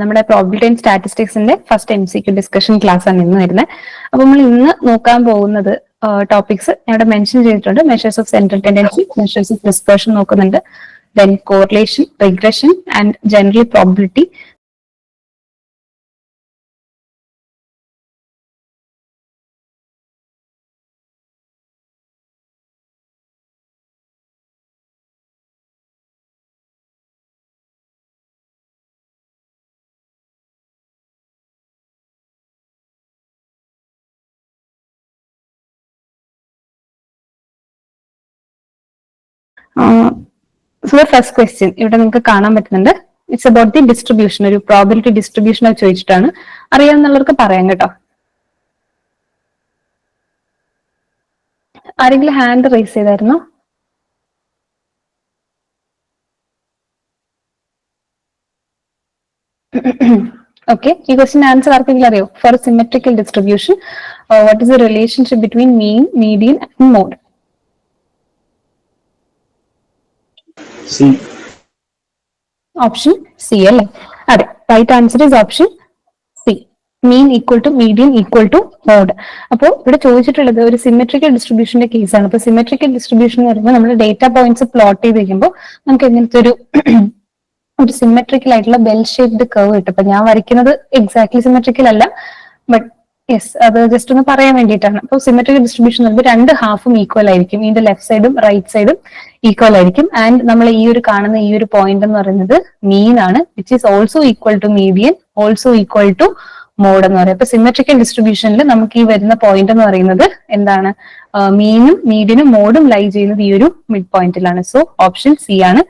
നമ്മുടെ probability and സ്റ്റാറ്റിസ്റ്റിക്സിന്റെ first M C Q discussion class ആണ് ഇന്ന് വരുന്നത്. അപ്പൊ നമ്മൾ ഇന്ന് നോക്കാൻ പോകുന്നത് ടോപ്പിക്സ് ഇവിടെ മെൻഷൻ ചെയ്തിട്ടുണ്ട്. Measures of central tendency measures of dispersion നോക്കുന്നുണ്ട്. Then correlation regression and general probability so first question ഇവിടെ നിങ്ങൾക്ക് കാണാൻ പറ്റുന്നുണ്ട്. ഇറ്റ്സ് അബൌട്ട് ദി ഡിസ്ട്രിബ്യൂഷൻ ഒരു പ്രോബിലിറ്റി ഡിസ്ട്രിബ്യൂഷൻ ചോദിച്ചിട്ടാണ്. അറിയാവുന്നവർക്ക് പറയാം കേട്ടോ. ആരെങ്കിലും ഹാൻഡ് റേസ് ചെയ്തായിരുന്നോ? ഓക്കെ ഈ ക്വസ്റ്റ്യൻ ആൻസർ ആർക്കെങ്കിലും അറിയോ? For symmetrical distribution what is the relationship between mean median and mode C. Option C അല്ലേ? അതെ right answer is option C mean equal to median equal to mode അപ്പോൾ ഇവിടെ ചോദിച്ചിട്ടുള്ളത് ഒരു സിമെട്രിക്കൽ ഡിസ്ട്രിബ്യൂഷന്റെ കേസാണ് അപ്പൊ സിമെട്രിക്കൽ ഡിസ്ട്രിബ്യൂഷൻ എന്ന് പറയുമ്പോൾ നമ്മൾ ഡേറ്റ പോയിന്റ്സ് പ്ലോട്ട് ചെയ്ത് കഴിയുമ്പോൾ നമുക്ക് എങ്ങനത്തെ ഒരു ഒരു സിമെട്രിക്കൽ ആയിട്ടുള്ള ബെൽ ഷേപ്ഡ് കർവ് കിട്ടും. അപ്പൊ ഞാൻ വരയ്ക്കുന്നത് എക്സാക്ട്ലി സിമെട്രിക്കൽ അല്ല ബട്ട് യെസ് അത് ജസ്റ്റ് ഒന്ന് പറയാൻ വേണ്ടിയിട്ടാണ്. അപ്പോൾ സിമെട്രിക് ഡിസ്ട്രിബ്യൂഷൻ എന്ന് പറയുമ്പോൾ രണ്ട് ഹാഫും ഈക്വൽ ആയിരിക്കും. ഇതിന്റെ ലെഫ്റ്റ് സൈഡും റൈറ്റ് സൈഡും ഈക്വൽ ആയിരിക്കും. ആൻഡ് നമ്മൾ ഈ ഒരു കാണുന്ന ഈ ഒരു പോയിന്റ് എന്ന് പറയുന്നത് മീൻ ആണ്. Which is also equal to median also equal to mode എന്ന് പറയും അപ്പൊ സിമെട്രിക്കൽ ഡിസ്ട്രിബ്യൂഷനിൽ നമുക്ക് ഈ വരുന്ന പോയിന്റ് എന്ന് പറയുന്നത് എന്താണ്? മീനും മീഡിയനും മോഡും ലൈ ചെയ്യുന്നത് ഈ ഒരു മിഡ് പോയിന്റിലാണ് സോ ഓപ്ഷൻ സി ആണ്.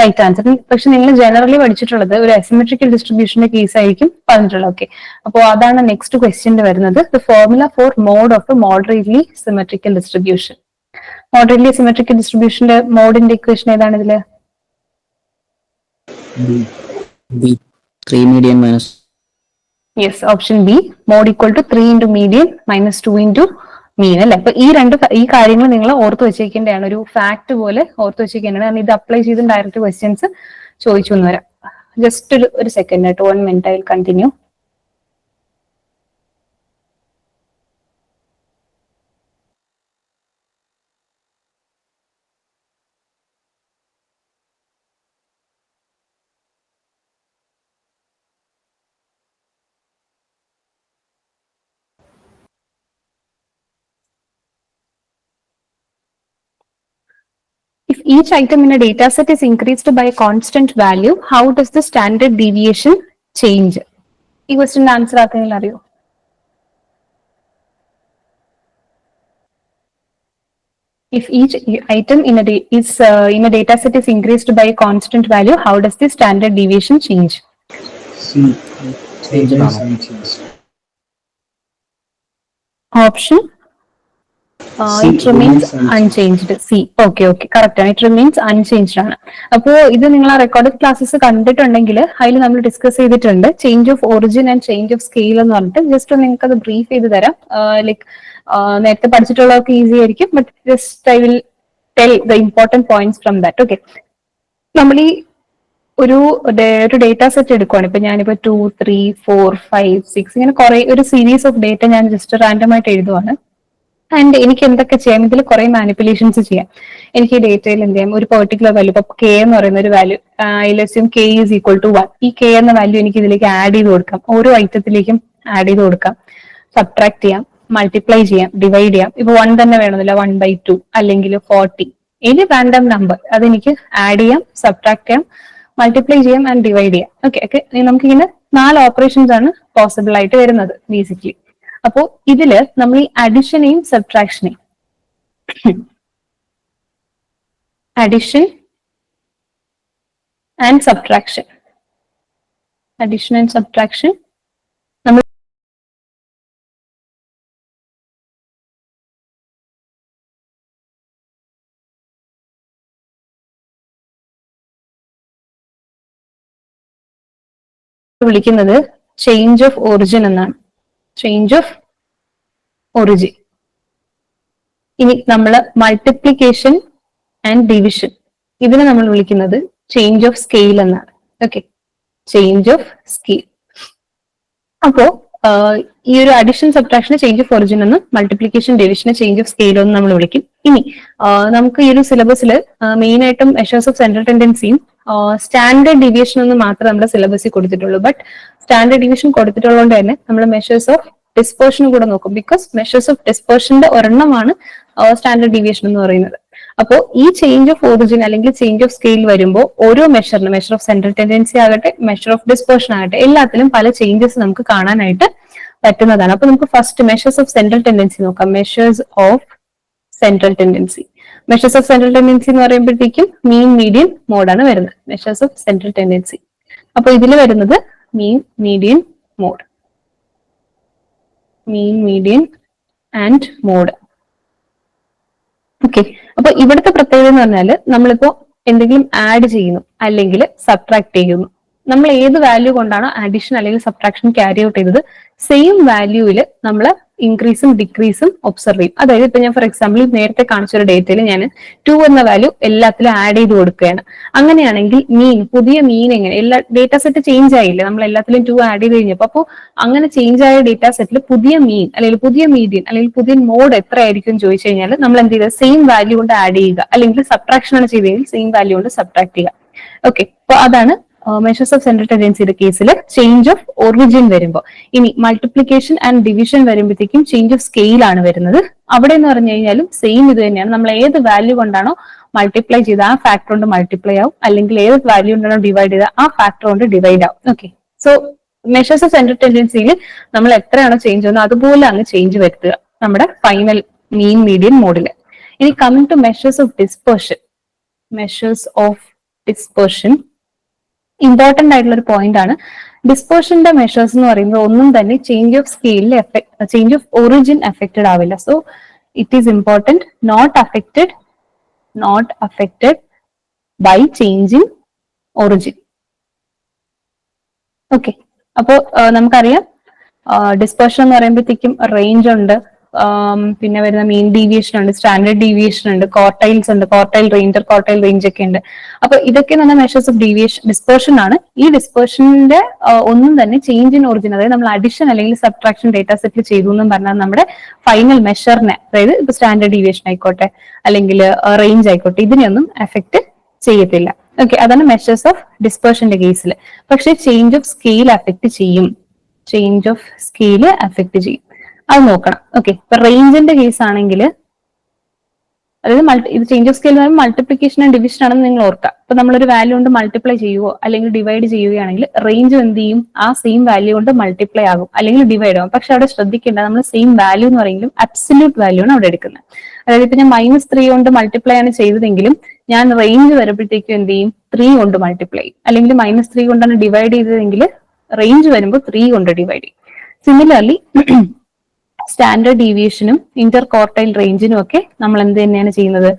റൈറ്റ് ആൻസർ പക്ഷെ നിങ്ങൾ ജനറലി പഠിച്ചിട്ടുള്ളത് ഒരു അസിമെട്രിക്കൽ ഡിസ്ട്രിബ്യൂഷന്റെ കേസ് ആയിരിക്കും പറഞ്ഞിട്ടുള്ളത്. ഓക്കെ അപ്പോൾ അതാണ് നെക്സ്റ്റ് ക്വസ്റ്റ്യൻ വരുന്നത്. The formula for mode of a moderately symmetrical distribution moderately symmetrical ഡിസ്ട്രിബ്യൂഷന്റെ മോഡിന്റെ ഇക്വേഷൻ ഏതാണ് ഇതിൽ? Yes option B mode equal to three into median minus two into mean അല്ലെ? അപ്പൊ ഈ രണ്ട് ഈ കാര്യങ്ങൾ നിങ്ങൾ ഓർത്ത് വെച്ചേക്കേണ്ടതാണ്. ഒരു ഫാക്ട് പോലെ ഓർത്ത് വെച്ചേക്കേണ്ടതാണ്. ഇത് അപ്ലൈ ചെയ്ത് ഡയറക്റ്റ് ക്വസ്റ്റ്യൻസ് ചോദിച്ചു എന്ന് വരാം. ജസ്റ്റ് ഒരു സെക്കൻഡ് ആയിട്ട് one minute I continue each item in a data set is increased by a constant value, how does the standard deviation change? ഈ ക്വസ്റ്റിന്റെ ആൻസർ ആർക്കെങ്കിലും അറിയോ If each item in a da- is uh, in a data set is increased by a constant value, how does the standard deviation change? C change ആണോ Option uh, remains it remains okay unchanged. Correct ആണ്. It remains unchanged ആണ്. അപ്പോ ഇത് നിങ്ങൾ ആ recorded classes കണ്ടിട്ടുണ്ടെങ്കിൽ അതിൽ നമ്മൾ ഡിസ്കസ് ചെയ്തിട്ടുണ്ട്. Change of origin and change of scale എന്ന് പറഞ്ഞിട്ട് ജസ്റ്റ് നിങ്ങൾക്ക് അത് ബ്രീഫ് ചെയ്ത് തരാം. ലൈക്ക് നേരത്തെ പഠിച്ചിട്ടുള്ളവർക്ക് ഈസി ആയിരിക്കും. But just I will tell the important points from that okay നമ്മൾ ഈ ഒരു ഒരു ഡേറ്റ സെറ്റ് എടുക്കുവാണ്. ഇപ്പൊ ഞാനിപ്പോ two three four five six ഇങ്ങനെ കുറെ ഒരു സീരീസ് ഓഫ് ഡേറ്റ ഞാൻ ജസ്റ്റ് റാൻഡം ആയിട്ട് എഴുതുവാണ്. ആൻഡ് എനിക്ക് എന്തൊക്കെ ചെയ്യാം? ഇതിൽ കുറെ മാനിപ്പുലേഷൻസ് ചെയ്യാം. എനിക്ക് ഈ ഡേറ്റയിൽ എന്ത് ചെയ്യാം? ഒരു പെർട്ടിക്കുലർ വാല്യൂ ഇപ്പൊ കെ എന്ന് പറയുന്ന ഒരു value ഐലസ്യം K is equal to one ഈ കെ എന്ന വാല്യൂ എനിക്ക് ഇതിലേക്ക് ആഡ് ചെയ്ത് കൊടുക്കാം. ഓരോ ഐറ്റത്തിലേക്കും ആഡ് ചെയ്ത് കൊടുക്കാം. സബ്ട്രാക്ട് ചെയ്യാം. മൾട്ടിപ്ലൈ ചെയ്യാം. ഡിവൈഡ് ചെയ്യാം. ഇപ്പൊ വൺ തന്നെ വേണമെന്നില്ല. വൺ ബൈ ടു അല്ലെങ്കിൽ ഫോർട്ടി എനി റാൻഡം നമ്പർ അതെനിക്ക് ആഡ് ചെയ്യാം സബ്ട്രാക്ട് ചെയ്യാം മൾട്ടിപ്ലൈ ചെയ്യാം ആൻഡ് ഡിവൈഡ് ചെയ്യാം. ഓക്കെ ഓക്കെ നമുക്കിങ്ങനെ നാല് ഓപ്പറേഷൻസ് ആണ് പോസിബിൾ ആയിട്ട് വരുന്നത് ബേസിക്കലി അപ്പോ ഇതിൽ നമ്മൾ ഈ അഡിഷനെയും സബ്ട്രാക്ഷനെയും addition and subtraction addition and subtraction നമ്മൾ വിളിക്കുന്നത് ചേഞ്ച് ഓഫ് ഒറിജിൻ എന്നാണ്. ചേഞ്ച് ഓഫ് ഒറിജിൻ ഇനി നമ്മൾ മൾട്ടിപ്ലിക്കേഷൻ ആൻഡ് ഡിവിഷൻ ഇതിനെ നമ്മൾ വിളിക്കുന്നത് ചേഞ്ച് ഓഫ് സ്കെയിൽ എന്നാണ്. ഓക്കെ ചേഞ്ച് ഓഫ് സ്കെയിൽ അപ്പോ ഈ ഒരു അഡിഷൻ സബ്ട്രാക്ഷന് ചേഞ്ച് ഓഫ് ഒറിജിൻ എന്നും മൾട്ടിപ്ലിക്കേഷൻ ഡിവിഷന് ചേഞ്ച് ഓഫ് സ്കെയിൽ എന്നും നമ്മൾ വിളിക്കും. ഇനി നമുക്ക് ഈ ഒരു സിലബസിൽ മെയിൻ ആയിട്ടും മെഷേഴ്സ് ഓഫ് സെൻട്രൽ ടെൻഡൻസിയും സ്റ്റാൻഡേർഡ് ഡിവിയേഷൻ എന്ന് മാത്രമേ നമ്മുടെ സിലബസിൽ കൊടുത്തിട്ടുള്ളൂ. ബട്ട് സ്റ്റാൻഡേർഡ് ഡിവിഷൻ കൊടുത്തിട്ടുള്ളതുകൊണ്ട് തന്നെ നമ്മൾ മെഷേഴ്സ് ഓഫ് ഡിസ്പേർഷൻ കൂടെ നോക്കും. ബിക്കോസ് മെഷേഴ്സ് ഓഫ് ഡിസ്പേർഷന്റെ ഒരെണ്ണമാണ് സ്റ്റാൻഡേർഡ് ഡിവിയേഷൻ എന്ന് പറയുന്നത്. അപ്പോൾ ഈ ചേഞ്ച് ഓഫ് ഒറിജിൻ അല്ലെങ്കിൽ ചേഞ്ച് ഓഫ് സ്കെയിൽ വരുമ്പോൾ ഓരോ മെഷറിന് മെഷർ ഓഫ് സെൻട്രൽ ടെൻഡൻസി ആകട്ടെ മെഷർ ഓഫ് ഡിസ്പേർഷൻ ആകട്ടെ എല്ലാത്തിലും പല ചേഞ്ചസ് നമുക്ക് കാണാനായിട്ട് പറ്റുന്നതാണ്. അപ്പൊ നമുക്ക് first measures of central tendency നോക്കാം. Measures of central tendency measures of central tendency എന്ന് പറയുമ്പോഴത്തേക്കും മീൻ മീഡിയൻ മോഡാണ് വരുന്നത്. മെഷേഴ്സ് ഓഫ് സെൻട്രൽ ടെൻഡൻസി അപ്പൊ ഇതിൽ വരുന്നത് mean median mode mean median and mode okay അപ്പൊ ഇവിടുത്തെ പ്രത്യേകത എന്ന് പറഞ്ഞാൽ നമ്മളിപ്പോ എന്തെങ്കിലും ആഡ് ചെയ്യുന്നു അല്ലെങ്കിൽ സബ്ട്രാക്ട് ചെയ്യുന്നു. നമ്മൾ ഏത് വാല്യൂ കൊണ്ടാണോ അഡീഷൻ അല്ലെങ്കിൽ സബ്ട്രാക്ഷൻ ക്യാരി ഔട്ട് ചെയ്തത് സെയിം വാല്യൂവിൽ നമ്മൾ ഇൻക്രീസും ഡിക്രീസും ഒബ്സർവ് ചെയ്യും. അതായത് ഇപ്പൊ ഞാൻ ഫോർ എക്സാമ്പിൾ നേരത്തെ കാണിച്ച ഒരു ഡേറ്റയിൽ ഞാൻ ടു എന്ന വാല്യൂ എല്ലാത്തിലും ആഡ് ചെയ്ത് കൊടുക്കുകയാണ്. അങ്ങനെയാണെങ്കിൽ മീൻ പുതിയ മീൻ എങ്ങനെ? എല്ലാ ഡേറ്റ സെറ്റ് ചേഞ്ച് ആയില്ലേ? നമ്മൾ എല്ലാത്തിലും ടു ആഡ് ചെയ്ത് കഴിഞ്ഞപ്പോൾ അപ്പോൾ അങ്ങനെ ചേഞ്ച് ആയ ഡേറ്റ സെറ്റിൽ പുതിയ മീൻ അല്ലെങ്കിൽ പുതിയ മീഡിയൻ അല്ലെങ്കിൽ പുതിയ മോഡ് എത്ര ആയിരിക്കും ചോദിച്ചു കഴിഞ്ഞാൽ നമ്മൾ എന്ത് ചെയ്യുക? സെയിം വാല്യൂ കൊണ്ട് ആഡ് ചെയ്യുക. അല്ലെങ്കിൽ സബ്ട്രാക്ഷൻ ആണ് ചെയ്തതെങ്കിൽ സെയിം വാല്യൂ കൊണ്ട് സബ്ട്രാക്ട് ചെയ്യുക. ഓക്കെ അപ്പൊ അതാണ് മെഷേഴ്സ് ഓഫ് സെൻട്രൽ ടെൻഡൻസിയുടെ കേസിൽ ചേഞ്ച് ഓഫ് ഒറിജിൻ വരുമ്പോൾ ഇനി മൾട്ടിപ്ലിക്കേഷൻ ആൻഡ് ഡിവിഷൻ വരുമ്പോഴത്തേക്കും ചേഞ്ച് ഓഫ് സ്കെയിൽ ആണ് വരുന്നത്. അവിടെ എന്ന് പറഞ്ഞു കഴിഞ്ഞാലും സെയിം ഇത് തന്നെയാണ്. നമ്മൾ ഏത് വാല്യൂ കൊണ്ടാണോ മൾട്ടിപ്ലൈ ചെയ്ത് ആ ഫാക്ടർ കൊണ്ട് മൾട്ടിപ്ലൈ ആവും. അല്ലെങ്കിൽ ഏത് വാല്യൂ കൊണ്ടാണോ ഡിവൈഡ് ചെയ്ത് ആ ഫാക്ടർ കൊണ്ട് ഡിവൈഡ് ആവും. Okay so measures of central ടെൻഡൻസിയിൽ നമ്മൾ എത്രയാണോ ചേഞ്ച് വന്നത് അതുപോലെ അങ്ങ് ചേഞ്ച് വരുത്തുക. നമ്മുടെ ഫൈനൽ മീൻ മീഡിയൻ മോഡിൽ ഇനി coming to measures of dispersion measures of dispersion important ആയിട്ടുള്ള ഒരു പോയിന്റ് ആണ്. ഡിസ്പോഷന്റെ മെഷേഴ്സ് എന്ന് പറയുമ്പോൾ ഒന്നും തന്നെ ചേഞ്ച് ഓഫ് സ്കെയിലിൽ effect change of origin affected ആവില്ല. So it is important not affected not affected by changing origin okay അപ്പോ നമുക്കറിയാം. ഡിസ്പോഷൻ എന്ന് പറയുമ്പോഴത്തേക്കും റേഞ്ച് ഉണ്ട്. പിന്നെ വരുന്ന മീൻ ഡീവിയേഷൻ ഉണ്ട് സ്റ്റാൻഡേർഡ് ഡീവിയേഷൻ ഉണ്ട് കോർട്ടൈൽസ് ഉണ്ട് കോർട്ടൈൽ റേഞ്ച് കോർട്ടൈൽ റേഞ്ച് ഒക്കെ ഉണ്ട്. അപ്പൊ ഇതൊക്കെ തന്നെ മെഷേഴ്സ് ഓഫ് ഡീവിയേഷൻ ഡിസ്പേർഷൻ ആണ്. ഈ ഡിസ്പേർഷന്റെ ഒന്നും തന്നെ ചേഞ്ച് ഇൻ ഒറിജിൻ അതായത് നമ്മൾ അഡിഷൻ അല്ലെങ്കിൽ സബ്ട്രാക്ഷൻ ഡേറ്റ സെറ്റിൽ ചെയ്തു എന്നും പറഞ്ഞാൽ നമ്മുടെ ഫൈനൽ മെഷറിനെ അതായത് ഇപ്പൊ സ്റ്റാൻഡേർഡ് ഡീവിയേഷൻ ആയിക്കോട്ടെ അല്ലെങ്കിൽ റേഞ്ച് ആയിക്കോട്ടെ ഇതിനെയൊന്നും എഫക്ട് ചെയ്യത്തില്ല. ഓക്കെ അതാണ് മെഷേഴ്സ് ഓഫ് ഡിസ്പേർഷന്റെ കേസിൽ പക്ഷേ ചേഞ്ച് ഓഫ് സ്കെയിൽ അഫക്ട് ചെയ്യും. ചേഞ്ച് ഓഫ് സ്കെയിൽ അഫക്ട് ചെയ്യും. അത് നോക്കണം. ഓക്കെ ഇപ്പൊ റേഞ്ചിന്റെ കേസ് ആണെങ്കിൽ അതായത് മൾട്ടി ഇത് ചേഞ്ച് ഓഫ് സ്കെയിൽ പറയുമ്പോൾ മൾട്ടിപ്ലിക്കേഷൻ ആൻഡ് ഡിവിഷൻ ആണെന്ന് നിങ്ങൾ ഓർക്കുക. ഇപ്പൊ നമ്മളൊരു വാല്യൂ കൊണ്ട് മൾട്ടിപ്ലൈ ചെയ്യുവോ അല്ലെങ്കിൽ ഡിവൈഡ് ചെയ്യുകയാണെങ്കിൽ റേഞ്ച് എന്ത് ചെയ്യും? ആ സെയിം വാല്യൂ കൊണ്ട് മൾട്ടിപ്ലൈ ആകും. അല്ലെങ്കിൽ ഡിവൈഡ് ആകും. പക്ഷെ അവിടെ ശ്രദ്ധിക്കേണ്ട നമ്മൾ സെയിം വാല്യൂ എന്ന് പറയുമ്പോൾ അബ്സല്യൂട്ട് വാല്യൂ ആണ് അവിടെ എടുക്കുന്നത്. അതായത് ഇപ്പൊ ഞാൻ മൈനസ് ത്രീ കൊണ്ട് മൾട്ടിപ്ലൈ ആണ് ചെയ്തതെങ്കിലും ഞാൻ റേഞ്ച് വരുമ്പോഴത്തേക്കും എന്ത് ചെയ്യും? ത്രീ കൊണ്ട് മൾട്ടിപ്ലൈ അല്ലെങ്കിൽ മൈനസ് ത്രീ കൊണ്ടാണ് ഡിവൈഡ് ചെയ്തതെങ്കിൽ റേഞ്ച് വരുമ്പോൾ ത്രീ കൊണ്ട് ഡിവൈഡ് ചെയ്യും. സിമിലർലി സ്റ്റാൻഡേർഡ് ഡീവിയേഷനും ഇന്റർ കോർട്ടൈൽ റേഞ്ചിനും ഒക്കെ നമ്മൾ എന്ത് തന്നെയാണ് ചെയ്യുന്നത്?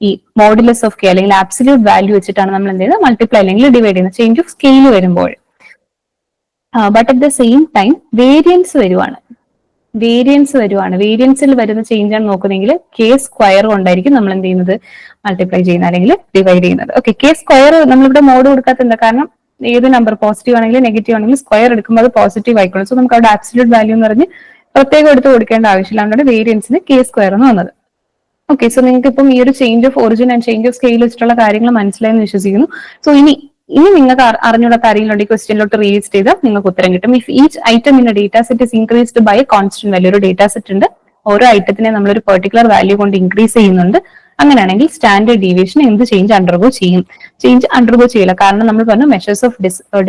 ഈ മോഡുലസ് ഓഫ് കെ അല്ലെങ്കിൽ ആബ്സല്യൂട്ട് വാല്യൂ വെച്ചിട്ടാണ് നമ്മൾ എന്ത് ചെയ്യുന്നത്? മൾട്ടിപ്ലൈ അല്ലെങ്കിൽ ഡിവൈഡ് ചെയ്യുന്നത്. ചേഞ്ച് ഓഫ് സ്കെയിൽ വരുമ്പോൾ. But at the same time variance വരുവാണ്. വേരിയൻസ് വരുവാണ്. വേരിയൻസിൽ വരുന്ന ചേഞ്ച് ആണ് നോക്കുന്നതെങ്കിൽ കെ സ്ക്വയർ കൊണ്ടായിരിക്കും നമ്മൾ എന്ത് ചെയ്യുന്നത്? മൾട്ടിപ്ലൈ ചെയ്യുന്നത് അല്ലെങ്കിൽ ഡിവൈഡ് ചെയ്യുന്നത്. ഓക്കെ കെ സ്ക്വയർ നമ്മളിവിടെ മോഡ് കൊടുക്കാത്ത എന്താ? കാരണം ഏത് നമ്പർ പോസിറ്റീവ് ആണെങ്കിലും നെഗറ്റീവ് ആണെങ്കിലും സ്ക്വയർ എടുക്കുമ്പോൾ അത് പോസിറ്റീവ് ആയിക്കോളും. സോ നമുക്ക് അവിടെ ആബ്സല്യൂട്ട് വാല്യൂ എന്ന് പറഞ്ഞ് പ്രത്യേകം എടുത്ത് കൊടുക്കേണ്ട ആവശ്യമില്ല. അതുകൊണ്ട് വേരിയൻസിന് കെ സ്ക്വയർ എന്ന് വന്നത്. ഓക്കെ സോ നിങ്ങൾക്ക് ഇപ്പം ഈ ഒരു change of origin and change of scale വെച്ചിട്ടുള്ള കാര്യങ്ങൾ മനസ്സിലായെന്ന് വിശ്വസിക്കുന്നു. സോ ഇനി ഇനി നിങ്ങൾക്ക് അറി- അറിഞ്ഞുള്ള കാര്യങ്ങളുണ്ട്. ഈ ക്വസ്റ്റ്യനിലോട്ട് റീഡ് ചെയ്താൽ നിങ്ങൾക്ക് ഉത്തരം കിട്ടും. If each item in data set is increased by constant value ഒരു ഡേറ്റ സെറ്റ് ഉണ്ട്. ഓരോ ഐറ്റത്തിനെ നമ്മൾ ഒരു പെർട്ടിക്കുലർ വാല്യൂ കൊണ്ട് ഇൻക്രീസ് ചെയ്യുന്നുണ്ട്. അങ്ങനെയാണെങ്കിൽ സ്റ്റാൻഡേർഡ് ഡീവിയേഷൻ എന്ത് ചേഞ്ച് അണ്ടർഗോ ചെയ്യും. ചേഞ്ച് അണ്ടർഗോ ചെയ്യില്ല. കാരണം നമ്മൾ പറഞ്ഞു മെഷേഴ്സ് ഓഫ്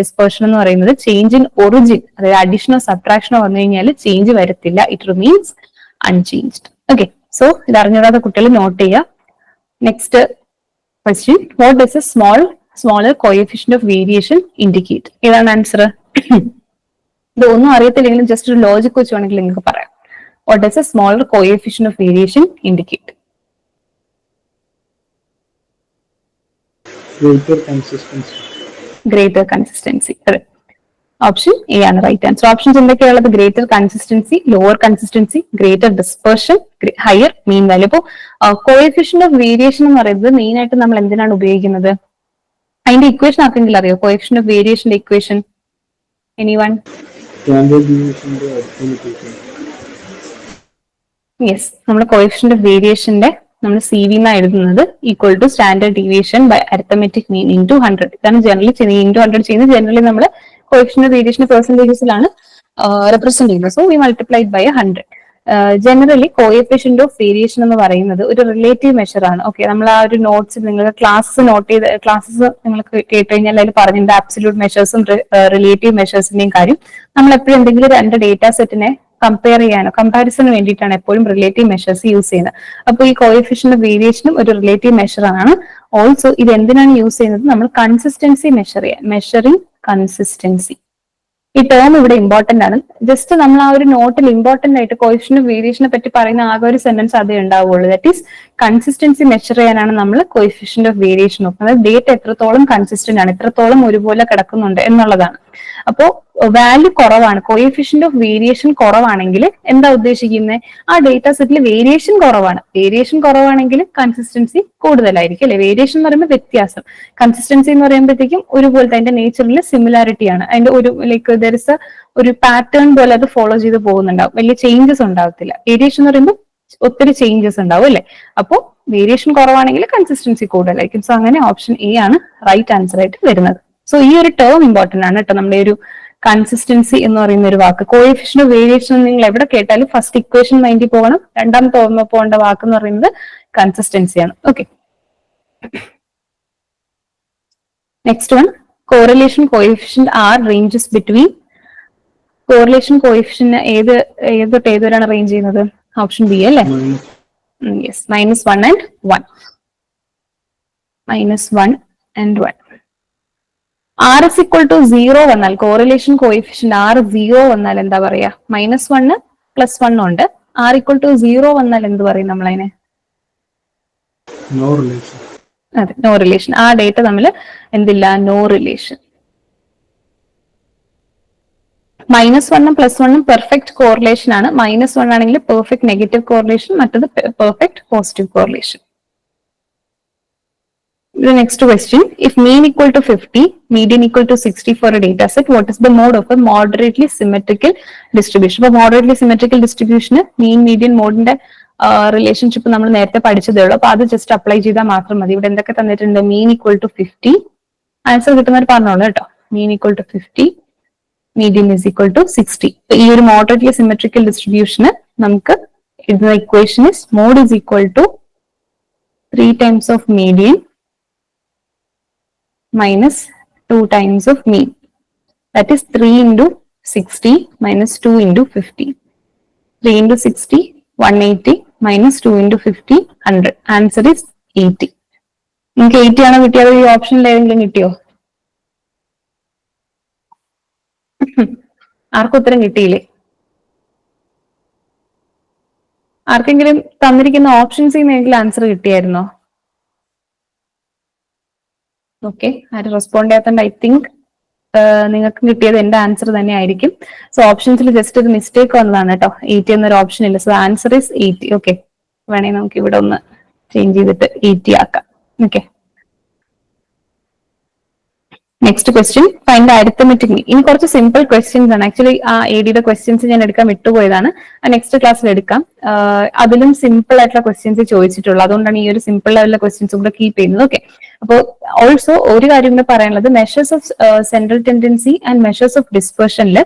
ഡിസ്പേർഷൻ എന്ന് പറയുന്നത് ചേഞ്ച് ഇൻ ഒറിജിൻ അതായത് അഡീഷണോ സബ്ട്രാക്ഷനോ വന്നു കഴിഞ്ഞാൽ ചേഞ്ച് വരത്തില്ല. It remains unchanged okay so ഇത് അറിഞ്ഞിടാത്ത കുട്ടികൾ നോട്ട് ചെയ്യുക. Next question what does a small smaller coefficient of variation indicate ഏതാണ് ആൻസർ ഇത് ഒന്നും അറിയത്തില്ലെങ്കിലും ജസ്റ്റ് ഒരു ലോജിക് വെച്ച് വേണമെങ്കിൽ നിങ്ങൾക്ക് പറയാം. What does a smaller coefficient of variation indicate greater consistency. greater consistency അതെ. ഓപ്ഷൻ എ ആണ് right answer options എന്തൊക്കെയുള്ളത് greater consistency lower consistency greater dispersion higher mean value അപ്പോൾ കോയഫിഷ്യന്റ് ഓഫ് വേരിയേഷൻ എന്ന് പറയുന്നത് മെയിൻ ആയിട്ട് നമ്മൾ എന്തിനാണ് ഉപയോഗിക്കുന്നത്? അതിന്റെ ഇക്വേഷൻ ആർക്കെങ്കിലും അറിയോ? കോയക്ഷൻ ഓഫ് വേരിയേഷന്റെ ഇക്വേഷൻ എനി വൺ യെസ് നമ്മൾ കോയക്ഷൻ ഓഫ് വേരിയേഷന്റെ നമ്മൾ സി വി എന്നാണ് എഴുതുന്നത് equal to standard deviation by arithmetic mean into hundred കാരണം ജനറലി ഇന്റു ഹൺഡ്രഡ് ചെയ്യുന്നത് ജനറലി നമ്മൾ ഓഫ് വേരിയേഷൻ പെർസെന്റേജസിലാണ് റെപ്രസെന്റ് ചെയ്യുന്നത്. So we multiplied by hundred generally coefficient of variation എന്ന് പറയുന്നത് ഒരു റിലേറ്റീവ് മെഷർ ആണ്. ഓക്കെ നമ്മൾ ആ ഒരു നോട്ട്സ് നിങ്ങൾ ക്ലാസ്സസ് നോട്ട് ചെയ്ത് ക്ലാസ്സസ് നിങ്ങൾ കേട്ട് കഴിഞ്ഞാൽ അതിൽ പറഞ്ഞിട്ടുണ്ട് ആബ്സല്യൂട്ട് മെഷേഴ്സും റിലേറ്റീവ് മെഷേഴ്സിന്റെയും കാര്യം. നമ്മൾ എപ്പോഴും എന്തെങ്കിലും രണ്ട് ഡേറ്റ സെറ്റിനെ കമ്പയർ ചെയ്യാനോ കമ്പാരിസന് വേണ്ടിയിട്ടാണ് എപ്പോഴും റിലേറ്റീവ് മെഷേഴ്സ് യൂസ് ചെയ്യുന്നത്. അപ്പോൾ ഈ കോയിഫിഷ്യന്റ് വേരിയേഷനും ഒരു റിലേറ്റീവ് മെഷർ ആണ്. ഓൾസോ ഇത് എന്തിനാണ് യൂസ് ചെയ്യുന്നത്? നമ്മൾ കൺസിസ്റ്റൻസി മെഷർ ചെയ്യാൻ മെഷറിംഗ് കൺസിസ്റ്റൻസി ഈ ടേം ഇവിടെ ഇമ്പോർട്ടന്റ് ആണ്. ജസ്റ്റ് നമ്മൾ ആ ഒരു നോട്ടിൽ ഇമ്പോർട്ടന്റ് ആയിട്ട് കോയിഷന് വേരിയേഷനെ പറ്റി പറയുന്ന ആകെ ഒരു സെന്റൻസ് അതേ ഉണ്ടാവുള്ളൂ. ദാറ്റ് ഈസ് കൺസിസ്റ്റൻസി മെഷർ ചെയ്യാനാണ് നമ്മൾ കോയിഫിഷ്യന്റ് ഓഫ് വേരിയേഷൻ നോക്കുന്നത്. ഡേറ്റ് എത്രത്തോളം കൺസിസ്റ്റന്റ് ആണ് എത്രത്തോളം ഒരുപോലെ കിടക്കുന്നുണ്ട് എന്നുള്ളതാണ്. അപ്പോ വാല്യൂ കുറവാണ് കോയിഫിഷ്യന്റ് ഓഫ് വേരിയേഷൻ കുറവാണെങ്കിൽ എന്താ ഉദ്ദേശിക്കുന്നത് ആ ഡേറ്റ സെറ്റിൽ വേരിയേഷൻ കുറവാണ്. വേരിയേഷൻ കുറവാണെങ്കിൽ കൺസിസ്റ്റൻസി കൂടുതലായിരിക്കും അല്ലെ? വേരിയേഷൻ എന്ന് പറയുമ്പോൾ വ്യത്യാസം. കൺസിസ്റ്റൻസി എന്ന് പറയുമ്പോഴത്തേക്കും ഒരുപോലത്തെ അതിന്റെ നേച്ചറിൽ സിമിലാരിറ്റി ആണ്. അതിന്റെ ഒരു ലൈക്ക് ദർ ഇസ് ഒരു പാറ്റേൺ പോലെ അത് ഫോളോ ചെയ്ത് പോകുന്നുണ്ടാവും. വലിയ ചേഞ്ചസ് ഉണ്ടാവത്തില്ല. വേരിയേഷൻ എന്ന് പറയുമ്പോൾ ഒത്തിരി ചേഞ്ചസ് ഉണ്ടാവും അല്ലെ? അപ്പോ വേരിയേഷൻ കുറവാണെങ്കിൽ കൺസിസ്റ്റൻസി കൂടുതലായിരിക്കും. സോ അങ്ങനെ ഓപ്ഷൻ എ ആണ് റൈറ്റ് ആൻസർ ആയിട്ട് വരുന്നത്. സോ ഈ ഒരു ടേം ഇമ്പോർട്ടന്റ് ആണ് കേട്ടോ. നമ്മുടെ ഒരു കൺസിസ്റ്റൻസി എന്ന് പറയുന്ന ഒരു വാക്ക്. കോയിഫിഷ്യൻ വേരിയേഷൻ നിങ്ങൾ എവിടെ കേട്ടാലും ഫസ്റ്റ് ഇക്വേഷൻ മൈൻഡിൽ പോകണം. രണ്ടാം ഓർമ്മ പോകേണ്ട വാക്ക് എന്ന് പറയുന്നത് കൺസിസ്റ്റൻസി ആണ്. Okay next one correlation coefficient R ranges between correlation coefficient ഏത് ഏത് തൊട്ട് ഏതുവരാണ് അറേഞ്ച് ചെയ്യുന്നത്? ഓപ്ഷൻ ബി അല്ലേ? Yes minus one and one minus one and one R is equal to zero വന്നാൽ കോറിലേഷൻ കോയിഫിഷ്യന്റ് ആർ സീറോ വന്നാൽ എന്താ പറയാ? മൈനസ് വണ്ണ് പ്ലസ് വൺ ഉണ്ട്. ആർ ഇക്വൽ ടു സീറോ വന്നാൽ എന്ത് പറയും നമ്മളതിനെ? നോ റിലേഷൻ അതെ നോ റിലേഷൻ ആ ഡേറ്റ തമ്മിൽ എന്തില്ല? നോ റിലേഷൻ മൈനസ് വണ്ണും പ്ലസ് വണ്ണും പെർഫെക്റ്റ് കോറിലേഷൻ ആണ്. മൈനസ് വൺ ആണെങ്കിൽ പെർഫെക്റ്റ് നെഗറ്റീവ് കോറിലേഷൻ മറ്റത് perfect positive correlation The next question, if mean equal to 50, median equal to 60 for a data set, what is the mode of a moderately symmetrical distribution? അപ്പൊ moderately symmetrical distribution മോഡിന്റെ relationship നമ്മൾ നേരത്തെ പഠിച്ചതേ ഉള്ളൂ. അപ്പൊ അത് just apply ചെയ്താൽ മാത്രം മതി. ഇവിടെ എന്തൊക്കെ തന്നിട്ടുണ്ട്? Mean equal to fifty answer കിട്ടുന്നവർ പറഞ്ഞോളൂ കേട്ടോ. Mean equal to fifty median is equal to sixty ഈ ഒരു മോഡറേറ്റ്ലി സിമെട്രിക്കൽ ഡിസ്ട്രിബ്യൂഷന് നമുക്ക് എഴുതുന്ന equation is mode is equal to three times of median minus 2 times of mean. That is 3 into 60 minus 2 into 50. 3 into 60, 180 minus 2 into 50, 100. Answer is 80. നിങ്ങൾക്ക് eighty ആണോ കിട്ടിയത് ഈ ഓപ്ഷനിൽ ഏതെങ്കിലും കിട്ടിയോ ആർക്കും ഉത്തരം കിട്ടിയില്ലേ? ആർക്കെങ്കിലും തന്നിരിക്കുന്ന ഓപ്ഷൻസ് നിന്ന് ആൻസർ കിട്ടിയായിരുന്നോ? ഓക്കെ ആരും റെസ്പോണ്ട് ചെയ്യാത്തതുകൊണ്ട് ഐ തിങ്ക് നിങ്ങൾക്ക് കിട്ടിയത് എന്റെ ആൻസർ തന്നെ ആയിരിക്കും. സോ ഓപ്ഷൻസിൽ ജസ്റ്റ് ഒരു മിസ്റ്റേക്ക് വന്നതാണ് കേട്ടോ. എയ്റ്റി എന്നൊരു ഓപ്ഷൻ ഇല്ല. So answer is eighty okay വേണേ നമുക്ക് ഇവിടെ ഒന്ന് ചേഞ്ച് ചെയ്തിട്ട് എയ്റ്റി ആക്കാം. Okay next question find arithmetic ഇനി കുറച്ച് സിമ്പിൾ ക്വസ്റ്റ്യൻസ് ആണ്. ആക്ച്വലി ആ എ ഡിയുടെ ക്വസ്റ്റ്യൻസ് ഞാൻ എടുക്കാൻ വിട്ടുപോയതാണ്. നെക്സ്റ്റ് ക്ലാസ്സിൽ എടുക്കാം. അതിലും സിമ്പിൾ ആയിട്ടുള്ള ക്വസ്റ്റ്യൻസ് ചോദിച്ചിട്ടുള്ളൂ. അതുകൊണ്ടാണ് ഈ ഒരു സിമ്പിൾ ലെവലിലെ ക്വസ്റ്റ്യൻസ് കൂടെ കീപ്പ് ചെയ്യുന്നത്. ഓക്കെ അപ്പോൾ ഓൾസോ ഒരു കാര്യം കൂടെ പറയാനുള്ളത്. Measures of central tendency and measures of ഡിസ്പെർഷനിൽ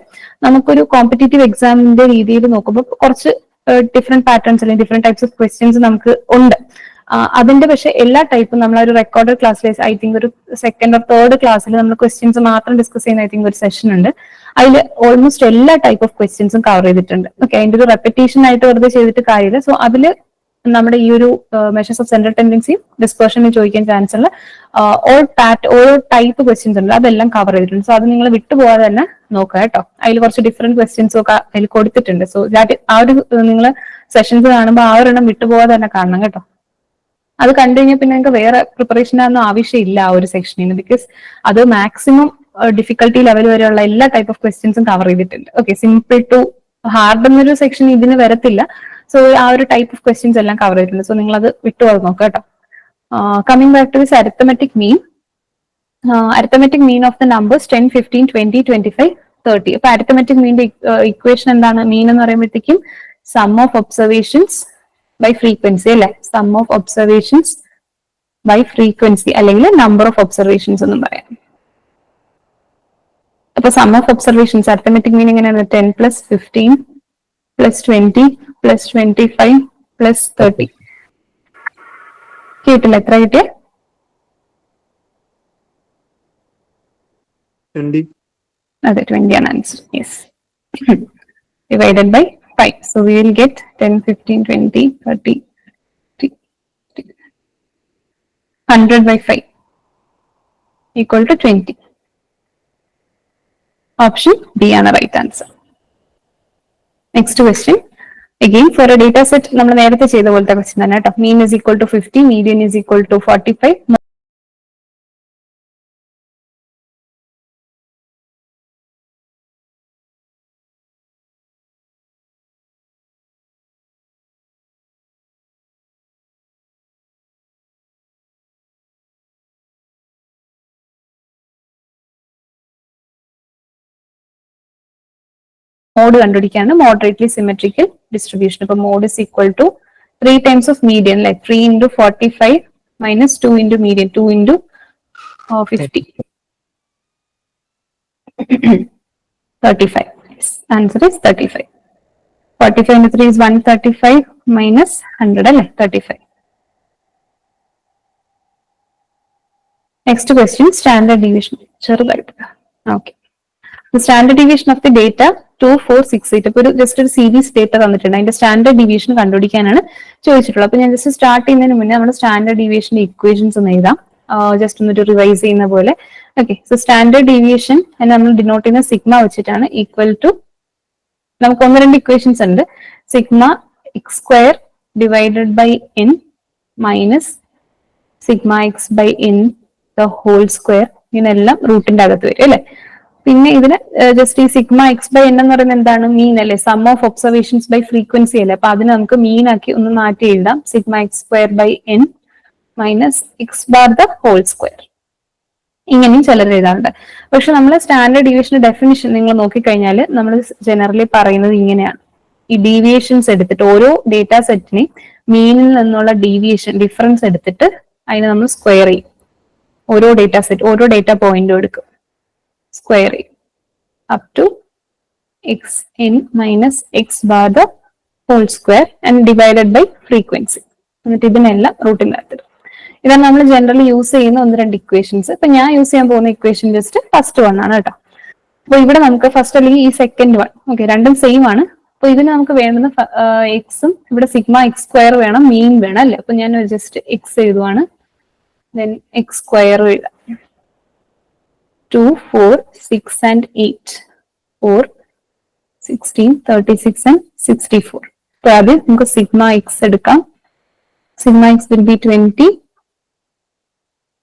നമുക്കൊരു കോമ്പറ്റേറ്റീവ് എക്സാമിന്റെ രീതിയിൽ നോക്കുമ്പോൾ കുറച്ച് ഡിഫറെന്റ് പാറ്റേൺസ് അല്ലെങ്കിൽ ഡിഫറെന്റ് ടൈപ്സ് ഓഫ് ക്വസ്റ്റ്യൻസ് നമുക്ക് ഉണ്ട്. അതിന്റെ പക്ഷെ എല്ലാ ടൈപ്പും നമ്മൾ ഒരു റെക്കോർഡ് ക്ലാസ്സിൽ ഐ തിങ്ക് ഒരു സെക്കൻഡ് ഓർ തേർഡ് ക്ലാസ്സിൽ നമ്മൾ ക്വസ്റ്റ്യൻസ് മാത്രം ഡിസ്കസ് ചെയ്യുന്ന ഐ തിങ്ക് ഒരു സെഷൻ ഉണ്ട്. അതിൽ ഓൾമോസ്റ്റ് എല്ലാ ടൈപ്പ് ഓഫ് ക്വസ്റ്റ്യൻസും കവർ ചെയ്തിട്ടുണ്ട്. ഓക്കെ അതിന്റെ ഒരു റെപ്പറ്റീഷൻ ആയിട്ട് വെറുതെ ചെയ്തിട്ട് കാര്യമില്ല. സോ അതിൽ നമ്മുടെ ഈ ഒരു മെഷേഴ്സ് ഓഫ് സെൻട്രൽ ടെൻഡൻസിയും ഡിസ്കോഷനും ചോദിക്കാൻ ചാൻസ് ഉള്ള ഓൾ പാറ്റ് ഓരോ ടൈപ്പ് ക്വസ്റ്റ്യൻസ് ഉണ്ട്. അതെല്ലാം കവർ ചെയ്തിട്ടുണ്ട്. സോ അത് നിങ്ങൾ വിട്ടുപോകാതെ തന്നെ നോക്കുക കേട്ടോ. അതിൽ കുറച്ച് ഡിഫറെന്റ് ക്വസ്റ്റ്യൻസും ഒക്കെ അതിൽ കൊടുത്തിട്ടുണ്ട്. സോ ദാറ്റ് ആ ഒരു നിങ്ങൾ സെഷൻസ് കാണുമ്പോൾ ആ ഒരെണ്ണം വിട്ടുപോകാതെ തന്നെ കാണണം കേട്ടോ. അത് കണ്ടു കഴിഞ്ഞാൽ പിന്നെ നിങ്ങൾക്ക് വേറെ പ്രിപ്പറേഷൻ ഒന്നും ആവശ്യമില്ല ആ ഒരു സെക്ഷനിൽ ബിക്കോസ് അത് മാക്സിമം ഡിഫിക്കൽട്ടി ലെവൽ വരെയുള്ള എല്ലാ ടൈപ്പ് ഓഫ് ക്വസ്റ്റ്യൻസും കവർ ചെയ്തിട്ടുണ്ട്. ഓക്കെ സിമ്പിൾ ടു ഹാർഡ് എന്നൊരു സെക്ഷൻ ഇതിന് വരത്തില്ല. സോ ആ ഒരു ടൈപ്പ് ഓഫ് ക്വസ്റ്റ്യൻസ് എല്ലാം കവർ ചെയ്തിട്ടുണ്ട്. സോ നിങ്ങൾ അത് വിട്ടുപോകാൻ നോക്കുക കേട്ടോ. Coming back to this arithmetic mean arithmetic mean of the numbers ten fifteen twenty twenty five thirty അപ്പൊ അരിത്തമെറ്റിക് മീന്റെ ഇക്വേഷൻ എന്താണ്? മീൻ എന്ന് പറയുമ്പോഴത്തേക്കും sum of observations by frequency അല്ലെ? Sum of observations by frequency അല്ലെങ്കിൽ നമ്പർ ഓഫ് ഒബ്സർവേഷൻസ് എന്നും പറയാം. അപ്പൊ sum of observations arithmetic meaning എങ്ങനെയാണ്? Ten plus fifteen plus twenty plus twenty five plus thirty കേട്ടില്ല? എത്ര കിട്ടിയ? അതെ ട്വന്റി ആണ് answer yes divided by five so we will get ten fifteen twenty thirty hundred by five equal to twenty option D ആണ് right answer next question again for a data set നമ്മൾ നേരത്തെ ചെയ്ത പോലത്തെ question തന്നെ കേട്ടോ. Mean is equal to fifty median is equal to forty five mode കണ്ടുപിടിക്കാണ് moderately symmetrical distribution ഇപ്പൊ mode is equal to three times of median അല്ലെ three into forty five minus two into median two into fifty thirty five answer is thirty five forty five into three is one thirty five minus hundred അല്ലെ? Thirty five next question standard division ചെറുതായിട്ട്. Okay standard division of the data two four six eight അപ്പൊ ഒരു just ഒരു series data തന്നിട്ടുണ്ട്. അതിന്റെ standard division കണ്ടുപിടിക്കാനാണ് ചോദിച്ചിട്ടുള്ളത്. അപ്പൊ ഞാൻ ജസ്റ്റ് സ്റ്റാർട്ട് ചെയ്യുന്നതിന് മുന്നേ നമ്മുടെ സ്റ്റാൻഡേർഡ് ഡീവിയേഷന്റെ ഇക്വേഷൻസ് ഒന്ന് എഴുതാം. ജസ്റ്റ് ഒന്നൊരു റിവൈസ് ചെയ്യുന്ന പോലെ. ഓക്കെ സോ സ്റ്റാൻഡേർഡ് ഡിവിയേഷൻ എന്ന് നമ്മൾ ഡിനോട്ട് ചെയ്യുന്ന സിഗ്മ വെച്ചിട്ടാണ് ഈക്വൽ ടു നമുക്ക് ഒന്ന് രണ്ട് ഇക്വേഷൻസ് ഉണ്ട്. Sigma X square divided by N minus sigma X by N the whole square ഇങ്ങനെല്ലാം റൂട്ടിന്റെ അകത്ത് വരും അല്ലെ? പിന്നെ ഇതിന് ജസ്റ്റ് ഈ സിഗ്മ എക്സ് ബൈ എൻ എന്ന് പറയുന്നത് എന്താണ്? മീൻ അല്ലേ? Sum of observations by frequency അല്ലേ? അപ്പൊ അതിന് നമുക്ക് മീൻ ആക്കി ഒന്ന് മാറ്റി എഴുതാം. Sigma X square by N minus X bar the whole square ഇങ്ങനെയും ചിലർ എഴുതാറുണ്ട്. പക്ഷെ നമ്മൾ സ്റ്റാൻഡേർഡ് ഡിവിഷന്റെ ഡെഫിനിഷൻ നിങ്ങൾ നോക്കിക്കഴിഞ്ഞാൽ നമ്മൾ ജനറലി പറയുന്നത് ഇങ്ങനെയാണ്. ഈ ഡീവിയേഷൻസ് എടുത്തിട്ട് ഓരോ ഡേറ്റാ സെറ്റിനെയും മീനിൽ നിന്നുള്ള ഡീവിയേഷൻ ഡിഫറൻസ് എടുത്തിട്ട് അതിനെ നമ്മൾ സ്ക്വയർ ചെയ്യും. ഓരോ ഡേറ്റാ സെറ്റ് ഓരോ ഡേറ്റാ പോയിന്റും എടുക്കും. സ്ക്വയർ ചെയ്യും up to X N minus X bar the whole square and divided by frequency എന്നിട്ട് ഇതിനെല്ലാം റൂട്ടിനകത്തിടും ഇതാണ് നമ്മൾ ജനറലി യൂസ് ചെയ്യുന്ന ഒന്ന് രണ്ട് ഇക്വേഷൻസ് ഇപ്പൊ ഞാൻ യൂസ് ചെയ്യാൻ പോകുന്ന ഇക്വേഷൻ ജസ്റ്റ് ഫസ്റ്റ് വൺ ആണ് കേട്ടോ. അപ്പൊ ഇവിടെ നമുക്ക് ഫസ്റ്റ് അല്ലെങ്കിൽ ഈ സെക്കൻഡ് വൺ ഓക്കെ രണ്ടും സെയിം ആണ്. അപ്പൊ ഇതിന് നമുക്ക് വേണ്ടുന്ന എക്സും ഇവിടെ സിഗ്മ എക്സ് സ്ക്വയർ വേണം മീൻ വേണം അല്ലേ? അപ്പൊ ഞാൻ ജസ്റ്റ് എക്സ് എഴുതുവാണ്. ദെൻ എക്സ് സ്ക്വയർ എഴുതാം. Two four six and eight four sixteen thirty six and sixty four അപ്പൊ ആദ്യം നമുക്ക് സിഗ്മ എക്സ് എടുക്കാം. Sigma x will be twenty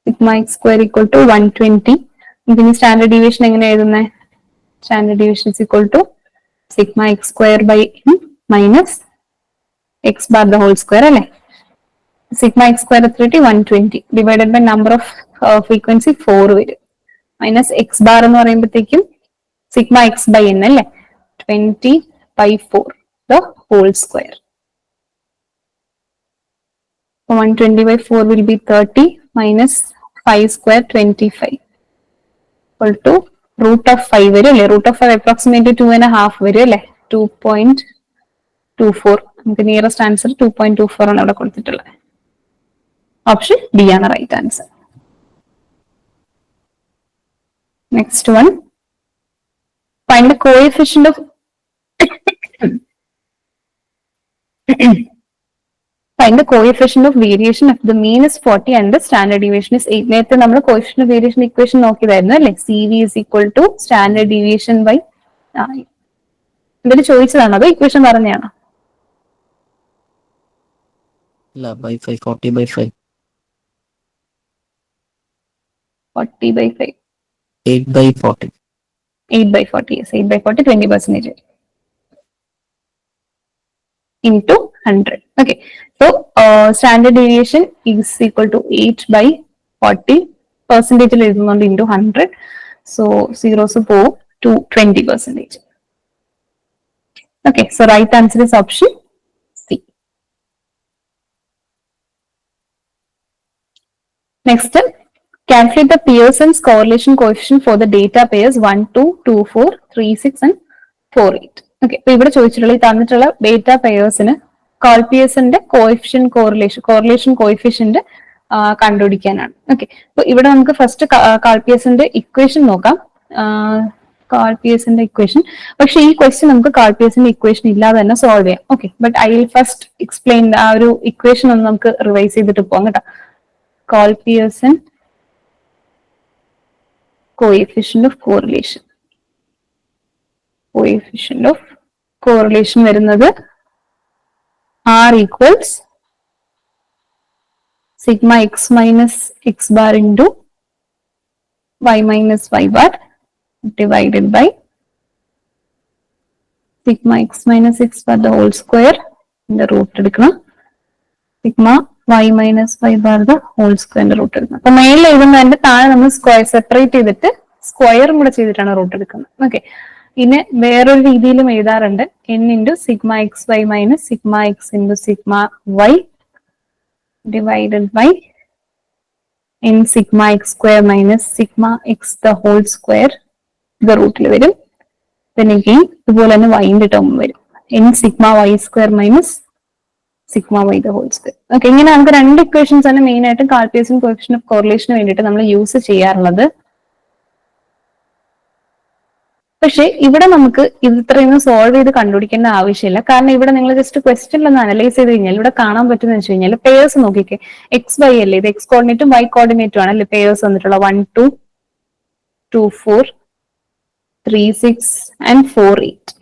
sigma x square equal to one twenty ഇതിന് standard deviation എങ്ങനെ എഴുതുന്നത് standard deviation equal to sigma x square by minus x bar the whole square അല്ലേ? Sigma X square എത്ര one twenty divided by number of frequency four minus x bar എന്ന് പറയുമ്പോഴത്തേക്കും sigma X by N അല്ലേ? Twenty by four the whole square one twenty by four will be thirty minus five square twenty five equal to root of five വരും അല്ലേ? Root of five approximate two and half വരും അല്ലേ? Two point two four നമുക്ക് nearest answer two point two four ആണ് അവിടെ കൊടുത്തിട്ടുള്ളത്. Option D ആണ് right answer next one find coefficient of find coefficient of variation of the mean is forty and standard deviation is eight നേരത്തെ നമ്മൾ coefficient variation equation നോക്കിയതായിരുന്നു അല്ലെ? C V is equal to standard deviation by ഇതിന് ചോദിച്ചതാണോ? അതോ equation പറഞ്ഞാണോ forty by five 8 by 40. 8 by 40, yes. 8 by 40, 20 percentage. Into 100. Okay. So, uh, standard deviation is equal to 8 by 40. Percentage is into 100. So, 0 so go to 20 percentage. Okay. So, right answer is option C. Next step, calculate the Pearson's correlation coefficient for the data pairs 1, 2, 2, 4, 3, 6 and 4, 8. Okay അപ്പൊ ഇവിടെ ചോദിച്ചിട്ടുള്ള ഈ തന്നിട്ടുള്ള data പെയേഴ്സിന് കോൾപിയസിന്റെ coefficient correlation correlation coefficient കണ്ടുപിടിക്കാനാണ്. Okay അപ്പൊ ഇവിടെ നമുക്ക് ഫസ്റ്റ് കാൾപിയസിന്റെ ഇക്വേഷൻ നോക്കാം. കാൾപിയസിന്റെ ഇക്വേഷൻ പക്ഷെ ഈ ക്വസ്റ്റ്യൻ നമുക്ക് കാൾപിയസിന്റെ ഇക്വേഷൻ ഇല്ലാതെ തന്നെ സോൾവ് ചെയ്യാം. Okay but I will first explain ആ ഒരു ഇക്വേഷൻ ഒന്ന് നമുക്ക് റിവൈസ് ചെയ്തിട്ട് പോകാം കേട്ടോ. Karl Pearson coefficient of correlation coefficient of correlation വരുന്നത് equals sigma x minus x bar into y minus y bar divided by sigma x minus x bar the whole square the root എടുക്കണം sigma y minus y bar the whole സ്ക്വയറിന്റെ root എടുക്കുന്നത്. അപ്പൊ മേളിൽ എഴുതുന്നതിന്റെ താഴെ നമ്മൾ square separate ചെയ്തിട്ട് സ്ക്വയറും കൂടെ ചെയ്തിട്ടാണ് റൂട്ട് എടുക്കുന്നത്. ഓക്കെ ഇനി വേറൊരു രീതിയിലും എഴുതാറുണ്ട്. N into sigma x y minus sigma x into sigma y divided by n sigma x square minus sigma x the whole square ഇത് റൂട്ടിൽ വരും. പിന്നെ ഇതുപോലെ തന്നെ വൈന്റെ ടേം വരും. N sigma y square minus sigma by the whole square okay ഇങ്ങനെ നമുക്ക് രണ്ട് ഇക്വേഷൻസ് ആണ് മെയിൻ ആയിട്ട് കാൽക്കുലേഷൻ കോഫിഷ്യൻ ഓഫ് കോറിലേഷന് വേണ്ടിയിട്ട് നമ്മൾ യൂസ് ചെയ്യാറുള്ളത്. പക്ഷേ ഇവിടെ നമുക്ക് ഇത് ഇത്രയൊന്നും സോൾവ് ചെയ്ത് കണ്ടുപിടിക്കേണ്ട ആവശ്യമില്ല. കാരണം ഇവിടെ നിങ്ങൾ ജസ്റ്റ് ക്വസ്റ്റ്യൻ ഒന്ന് അനലൈസ് ചെയ്ത് കഴിഞ്ഞാൽ ഇവിടെ കാണാൻ പറ്റുന്ന വെച്ച് കഴിഞ്ഞാൽ പേയേഴ്സ് നോക്കിക്കേ. എക്സ് വൈ അല്ലേ? ഇത് എക്സ് കോർഡിനേറ്റും വൈ കോർഡിനേറ്റും ആണ് അല്ലെ പേയേഴ്സ് വന്നിട്ടുള്ള? One two two four three six and four eight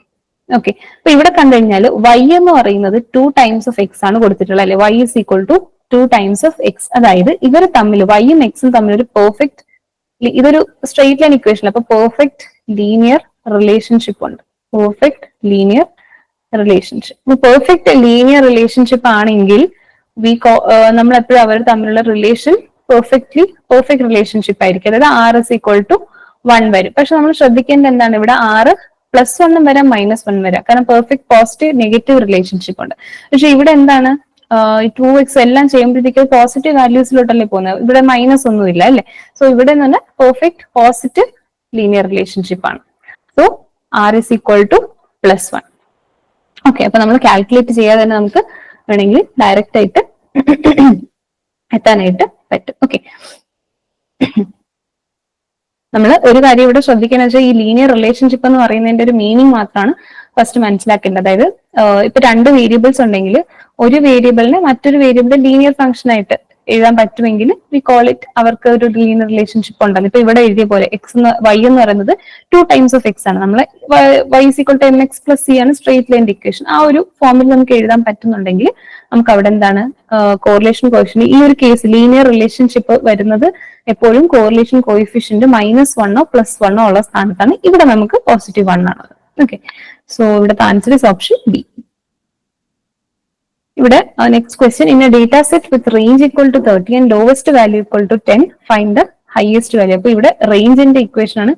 okay അപ്പൊ ഇവിടെ കണ്ടു കഴിഞ്ഞാൽ വൈ എന്ന് പറയുന്നത് ടു ടൈംസ് ഓഫ് എക്സ് ആണ് കൊടുത്തിട്ടുള്ളത് അല്ലെ? Y is equal to two times of X അതായത് ഇവർ തമ്മിൽ വൈയും എക്സും തമ്മിൽ ഒരു പെർഫെക്റ്റ് ഇതൊരു സ്ട്രെയിറ്റ് ലൈൻ ഇക്വേഷൻ അപ്പൊ പെർഫെക്റ്റ് ലീനിയർ റിലേഷൻഷിപ്പ് ഉണ്ട്. Perfect linear relationship perfect linear relationship ആണെങ്കിൽ വി നമ്മൾ എപ്പോഴും അവർ തമ്മിലുള്ള റിലേഷൻ പെർഫെക്റ്റ്ലി പെർഫെക്റ്റ് റിലേഷൻഷിപ്പ് ആയിരിക്കും. അതായത് R is equal to one വരും. പക്ഷെ നമ്മൾ ശ്രദ്ധിക്കേണ്ടത് എന്താണ്? ഇവിടെ ആറ് പ്ലസ് വണ്ണും വരാം മൈനസ് വൺ വരാം. കാരണം പെർഫെക്റ്റ് പോസിറ്റീവ് നെഗറ്റീവ് റിലേഷൻഷിപ്പ് ഉണ്ട്. പക്ഷെ ഇവിടെ എന്താണ്? ടു എക്സ് എല്ലാം ചെയ്യുമ്പോഴത്തേക്ക് പോസിറ്റീവ് വാല്യൂസിലോട്ടല്ലേ പോകുന്നത്? ഇവിടെ മൈനസ് ഒന്നും ഇല്ല അല്ലേ? സോ ഇവിടെ പറഞ്ഞാൽ പെർഫെക്റ്റ് പോസിറ്റീവ് ലീനിയർ റിലേഷൻഷിപ്പ് ആണ്. So R is equal to plus one okay അപ്പൊ നമ്മൾ കാൽക്കുലേറ്റ് ചെയ്യാതെ തന്നെ നമുക്ക് വേണമെങ്കിൽ ഡയറക്റ്റ് ആയിട്ട് എത്താനായിട്ട് പറ്റും. ഓക്കെ നമ്മൾ ഒരു കാര്യം ഇവിടെ ശ്രദ്ധിക്കണം വെച്ചാൽ ഈ ലീനിയർ റിലേഷൻഷിപ്പ് എന്ന് പറയുന്നതിന്റെ ഒരു മീനിങ് മാത്രമാണ് ഫസ്റ്റ് മനസ്സിലാക്കേണ്ടത്. അതായത് ഇപ്പൊ രണ്ട് വേരിയബിൾസ് ഉണ്ടെങ്കിൽ ഒരു വേരിയബിളിനെ മറ്റൊരു വേരിയബിൾ ലീനിയർ ഫംഗ്ഷൻ ആയിട്ട് എഴുതാൻ പറ്റുമെങ്കിൽ വി കോൾ ഇറ്റ് അവർക്ക് ഒരു ലീനിയർ റിലേഷൻഷിപ്പ് ഉണ്ടല്ലോ. ഇപ്പൊ ഇവിടെ എഴുതിയ പോലെ എക്സ് എന്ന് വൈ എന്ന് പറയുന്നത് ടു ടൈംസ് ഓഫ് എക്സ് ആണ്. നമ്മൾ y is equal to m x plus c ആണ് സ്ട്രേറ്റ് ലൈൻ ഇക്വേഷൻ ആ ഒരു ഫോമിൽ നമുക്ക് എഴുതാൻ പറ്റുന്നുണ്ടെങ്കിൽ നമുക്ക് അവിടെ എന്താണ് കോറിലേഷൻ കോഫിഷ്യൻ ഈ ഒരു കേസ് ലീനിയർ റിലേഷൻഷിപ്പ് വരുന്നത് എപ്പോഴും കോറിലേഷൻ കോയിഫിഷ്യന്റ് മൈനസ് വണ്ണോ പ്ലസ് വണ്ണോ ഉള്ള സ്ഥാനത്താണ്. ഇവിടെ നമുക്ക് പോസിറ്റീവ് വൺ ആണ്. ഓക്കെ സോ ഇവിടുത്തെ ആൻസർ ഇസ് ഓപ്ഷൻ ബി ഇവിടെ next question in a data set with range equal to thirty and lowest value equal to ten find the highest value അപ്പൊ ഇവിടെ റേഞ്ചിന്റെ ഇക്വേഷൻ ആണ്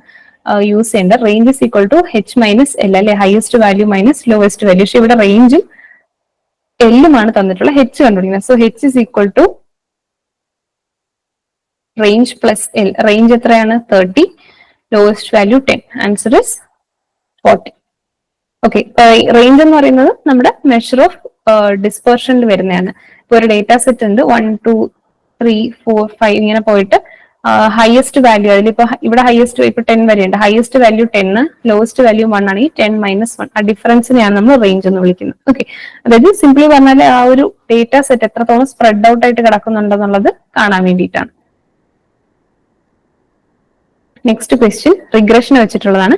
യൂസ് ചെയ്യേണ്ടത്. Range is equal to H minus L അല്ലെ? Highest value minus lowest value പക്ഷെ ഇവിടെ റേഞ്ചും എല്ലുമാണ് തന്നിട്ടുള്ള ഹെച്ച് കണ്ടുപിടിക്കുന്നത്. So H is equal to range plus L range എത്രയാണ്? Thirty lowest value ten answer is forty okay range എന്ന് പറയുന്നത് നമ്മുടെ മെഷർ ഓഫ് ഡിസ്പെർഷനിൽ വരുന്നതാണ്. ഇപ്പൊ ഒരു ഡേറ്റ സെറ്റ് ഉണ്ട് one two three four five ഇങ്ങനെ പോയിട്ട് ഹയസ്റ്റ് വാല്യൂ അതിലിപ്പോ ഇവിടെ ഹയസ്റ്റ് ഇപ്പൊ ടെൻ വരെ ഉണ്ട്. Highest value ten lowest value one ആണെങ്കിൽ ടെൻ മൈനസ് വൺ ആ ഡിഫറൻസിനെയാണ് നമ്മൾ റേഞ്ച് എന്ന് വിളിക്കുന്നത്. ഓക്കെ അതായത് സിംപ്ലി പറഞ്ഞാൽ ആ ഒരു ഡേറ്റ സെറ്റ് എത്രത്തോളം സ്പ്രെഡ് ഔട്ട് ആയിട്ട് കിടക്കുന്നുണ്ടെന്നുള്ളത് കാണാൻ വേണ്ടിയിട്ടാണ്. നെക്സ്റ്റ് ക്വസ്റ്റ്യൻ റിഗ്രഷൻ വെച്ചിട്ടുള്ളതാണ്.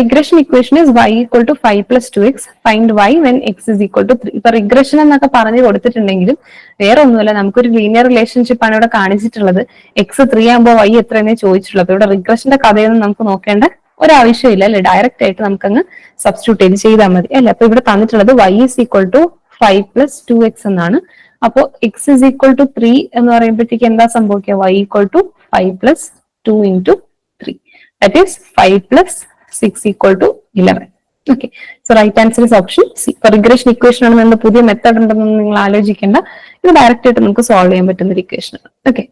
Regression equation is y equal to five plus two x find y when x is equal to three ഇപ്പൊ റിഗ്രഷൻ എന്നൊക്കെ പറഞ്ഞു കൊടുത്തിട്ടുണ്ടെങ്കിലും വേറെ ഒന്നുമല്ല നമുക്കൊരു ലീനിയർ റിലേഷൻഷിപ്പ് ആണ് ഇവിടെ കാണിച്ചിട്ടുള്ളത്. എക്സ് ത്രീ ആകുമ്പോൾ വൈ എത്രയെന്നേ ചോദിച്ചിട്ടുള്ളത് ഇവിടെ റിഗ്രഷന്റെ കഥയൊന്നും നമുക്ക് നോക്കേണ്ട ഒരാവശ്യമില്ല അല്ലെ? ഡയറക്റ്റ് ആയിട്ട് നമുക്കങ്ങ് സബ്സ്റ്റിറ്റ്യൂട്ട് ചെയ്ത് ചെയ്താൽ മതി അല്ലെ? അപ്പൊ ഇവിടെ തന്നിട്ടുള്ളത് y is equal to five plus two x എന്നാണ്. അപ്പോ x is equal to three എന്ന് പറയുമ്പോഴത്തേക്ക് എന്താ സംഭവിക്കുക? Y equal to five plus two into that is five plus six equal to eleven okay so right answer is option C regression equation ആണ് നമ്മൾ പുതിയ method ഉണ്ടെന്ന് നിങ്ങൾ ആലോചിക്കേണ്ട. ഇത് ഡയറക്റ്റ് ആയിട്ട് നമുക്ക് സോൾവ് ചെയ്യാൻ പറ്റുന്ന ഒരു ഇക്വേഷൻ ആണ്. Okay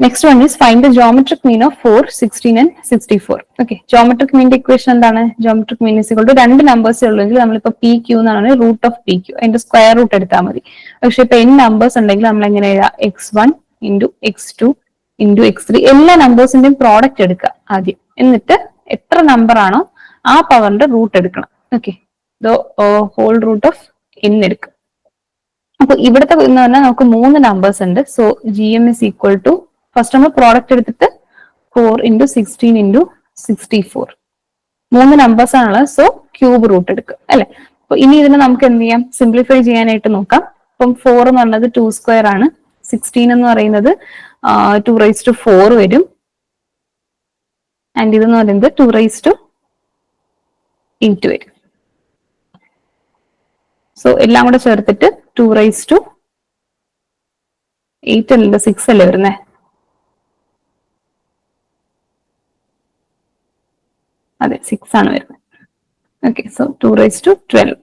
next one is find the geometric mean of four sixteen and sixty four okay geometric മീന്റെ ഇക്വേഷൻ എന്താണ്? ജോമെട്രിക് മീൻ ഇസ് ടു രണ്ട് നമ്പേഴ്സ് ഉള്ളെങ്കിൽ നമ്മളിപ്പോ പി ക്യൂ എന്നാണ് റൂട്ട് ഓഫ് പി ക്യൂ അതിന്റെ സ്ക്വയർ റൂട്ട് എടുത്താൽ മതി. പക്ഷെ ഇപ്പൊ എൻ നമ്പേഴ്സ് ഉണ്ടെങ്കിൽ നമ്മൾ എങ്ങനെ എഴുതാം? X one into x two into x three എല്ലാ നമ്പേഴ്സിന്റെയും പ്രോഡക്റ്റ് എടുക്കുക ആദ്യം. എന്നിട്ട് എത്ര നമ്പർ ആണോ ആ പവറിന്റെ റൂട്ട് എടുക്കണം. Okay whole root of n എടുക്കുക. അപ്പൊ ഇവിടുത്തെ എന്ന് പറഞ്ഞാൽ നമുക്ക് മൂന്ന് നമ്പേഴ്സ് ഉണ്ട്. So G M is equal to first നമ്മൾ പ്രോഡക്റ്റ് എടുത്തിട്ട് four into sixteen into sixty four മൂന്ന് നമ്പേഴ്സ് ആണുള്ളത്. സോ ക്യൂബ് റൂട്ട് എടുക്കുക. അല്ലെ? അപ്പൊ ഇനി ഇതിനെ നമുക്ക് എന്ത് ചെയ്യാം? സിംപ്ലിഫൈ ചെയ്യാനായിട്ട് നോക്കാം. ഇപ്പം ഫോർ എന്ന് പറഞ്ഞത് ടു സ്ക്വയർ ആണ്. സിക്സ്റ്റീൻ എന്ന് പറയുന്നത് ടു റൈസ് ടു ഫോർ വരും. ആൻഡ് ഇതെന്ന് പറയുന്നത് ടു റൈസ് ടു എയ്റ്റ് വരും. സോ എല്ലാം കൂടെ ചേർത്തിട്ട് ടു റൈസ് ടു എയ്റ്റ് അല്ലല്ലോ സിക്സ് അല്ലേ വരുന്നേ? അതെ സിക്സ് ആണ് വരുന്നത് okay so two raise to twelve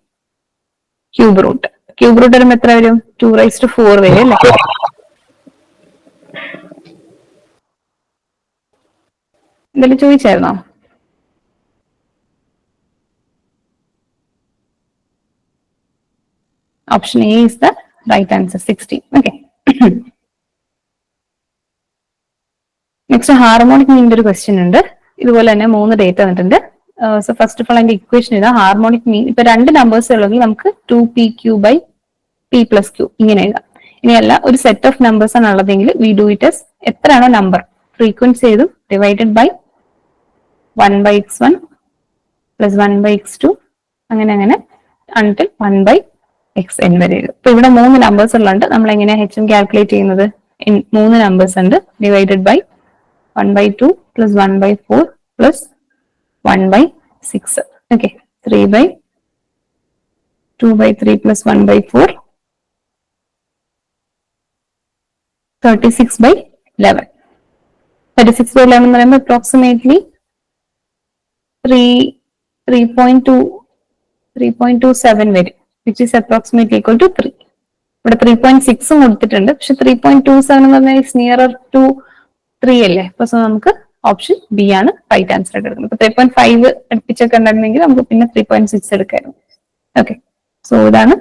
cube root cube root വരുമ്പോൾ എത്ര വരും? ടു റൈസ് ടു ഫോർ വരും അല്ലേ? എന്തെങ്കിലും ചോദിച്ചായിരുന്നോ? Option A is the right answer sixteen okay next harmonic മീനിന്റെ ഒരു ക്വസ്റ്റ്യൻ ഉണ്ട്. ഇതുപോലെ തന്നെ മൂന്ന് ഡേറ്റ് തന്നിട്ടുണ്ട് സോ ഫസ്റ്റ് ഓഫ് ഓൾ അതിന്റെ ഇക്വേഷൻ ഇതാ. ഹാർമോണിക് മീൻ ഇപ്പൊ രണ്ട് നമ്പേഴ്സ് ഉള്ളെങ്കിൽ നമുക്ക് two P Q by P plus Q ഇങ്ങനെ എഴുതാം. ഇനിയല്ല ഒരു സെറ്റ് ഓഫ് നമ്പേഴ്സ് ആണ് ഉള്ളതെങ്കിൽ വി ഡു ഇറ്റ് എസ് എത്രയാണോ നമ്പർ ഫ്രീക്വൻസി ചെയ്തും divided by one by x one plus one by x two അങ്ങനെ അങ്ങനെ until one by x n വരെ. എഴുതും അപ്പൊ ഇവിടെ മൂന്ന് നമ്പേഴ്സ് ഉള്ളതുകൊണ്ട് നമ്മൾ എങ്ങനെയാണ് ഹെച്ചും കാൽക്കുലേറ്റ് ചെയ്യുന്നത്? മൂന്ന് നമ്പേഴ്സ് ഉണ്ട്. Divided by one by two plus one by four plus one by six okay three by two by three plus one by four thirty six by eleven thirty six by eleven എന്ന് പറയുമ്പോൾ approximately three three point two three point two seven വരും. Which is approximate equal to three ഇവിടെ three point സിക്സും കൊടുത്തിട്ടുണ്ട്. പക്ഷെ three point two seven എന്ന് പറഞ്ഞാൽ is nearer to three അല്ലേ? അപ്പൊ സോ നമുക്ക് ഓപ്ഷൻ ബി ആണ് റൈറ്റ് ആൻസർ ആയിട്ട് എടുക്കുന്നത്. അപ്പൊ ത്രീ പോയിന്റ് ഫൈവ് അടുപ്പിച്ചൊക്കെ ഉണ്ടായിരുന്നെങ്കിൽ നമുക്ക് പിന്നെ ത്രീ പോയിന്റ് സിക്സ് എടുക്കായിരുന്നു. ഓക്കെ സോ ഇതാണ്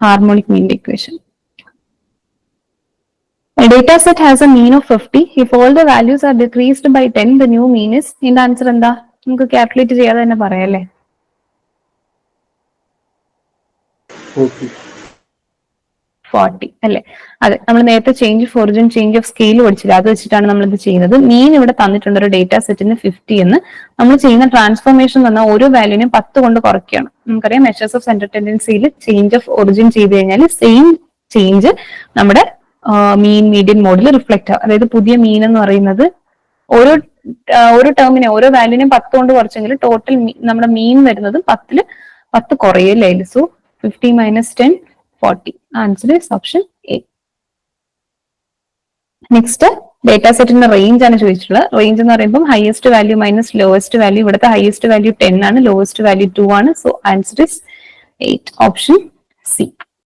ഹാർമോണിക് മീന്റെ equation A data set has a mean of 50. If all the values are decreased by 10, the new mean is in the answer എന്താ? നമുക്ക് calculate ചെയ്യാതെ തന്നെ പറയാല്ലേ? ഫോർട്ടി അല്ലെ? അതെ നമ്മൾ നേരത്തെ change of origin change of scale പഠിച്ചില്ല? അത് വെച്ചിട്ടാണ് നമ്മൾ ഇത് ചെയ്യുന്നത്. മീൻ ഇവിടെ തന്നിട്ടുണ്ട് ഒരു ഡേറ്റ സെറ്റിന് ഫിഫ്റ്റി എന്ന്. നമ്മൾ ചെയ്യുന്ന ട്രാൻസ്ഫോർമേഷൻ തന്നെ ഓരോ വാല്യൂനും പത്ത് കൊണ്ട് കുറയ്ക്കുകയാണ്. നമുക്കറിയാം മെഷേഴ്സ് ഓഫ് സെന്റർ ടെൻഡൻസിയിൽ ചേഞ്ച് ഓഫ് ഒറിജിൻ ചെയ്ത് കഴിഞ്ഞാൽ സെയിം ചേഞ്ച് നമ്മുടെ മീൻ മീഡിയൻ മോഡിൽ റിഫ്ലക്ട് ആവും. അതായത് പുതിയ മീൻ എന്ന് പറയുന്നത് ഓരോ ഓരോ ടേമിനെ ഓരോ വാല്യൂനെ പത്ത് കൊണ്ട് കുറച്ചെങ്കിൽ ടോട്ടൽ നമ്മുടെ മീൻ വരുന്നത് പത്തിൽ പത്ത് കുറയല്ലേ so fifty minus ten forty answer is option A next data സെറ്റിന്റെ റേഞ്ച് ആണ് ചോദിച്ചിട്ടുള്ളത്. റേഞ്ച് എന്ന് പറയുമ്പോൾ highest value minus lowest value ഇവിടുത്തെ ഹയസ്റ്റ് വാല്യൂ ടെൻ ആണ് ലോവസ്റ്റ് വാല്യൂ ടു ആണ്. So answer is eight option C